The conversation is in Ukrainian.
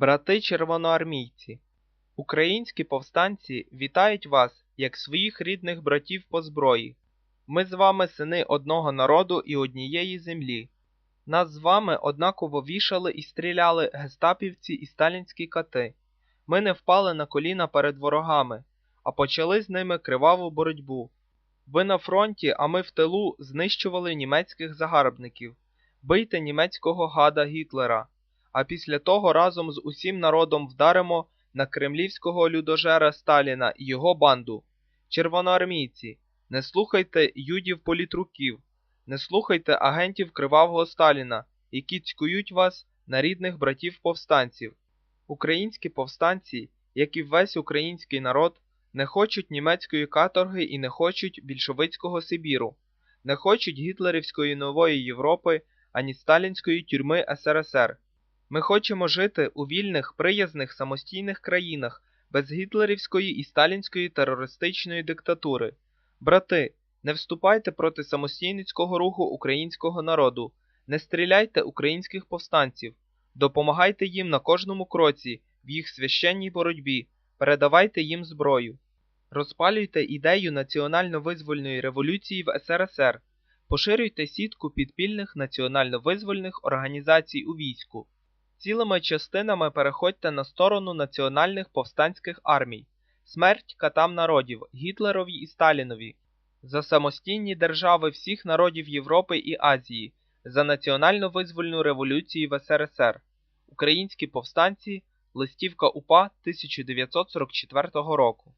Брати червоноармійці, українські повстанці вітають вас, як своїх рідних братів по зброї. Ми з вами сини одного народу і однієї землі. Нас з вами однаково вішали і стріляли гестапівці і сталінські кати. Ми не впали на коліна перед ворогами, а почали з ними криваву боротьбу. Ви на фронті, а ми в тилу знищували німецьких загарбників. Бийте німецького гада Гітлера, а після того разом з усім народом вдаримо на кремлівського людожера Сталіна і його банду. Червоноармійці, не слухайте юдів політруків, не слухайте агентів кривавого Сталіна, які цькують вас на рідних братів повстанців. Українські повстанці, як і весь український народ, не хочуть німецької каторги і не хочуть більшовицького Сибіру, не хочуть гітлерівської нової Європи ані сталінської тюрми СРСР. Ми хочемо жити у вільних, приязних самостійних країнах без гітлерівської і сталінської терористичної диктатури. Брати, не вступайте проти самостійницького руху українського народу, не стріляйте українських повстанців, допомагайте їм на кожному кроці в їх священній боротьбі, передавайте їм зброю. Розпалюйте ідею національно-визвольної революції в СРСР, поширюйте сітку підпільних національно-визвольних організацій у війську. Цілими частинами переходьте на сторону національних повстанських армій, смерть катам народів, Гітлерові і Сталінові, за самостійні держави всіх народів Європи і Азії, за національно-визвольну революцію в СРСР, українські повстанці, листівка УПА 1944 року.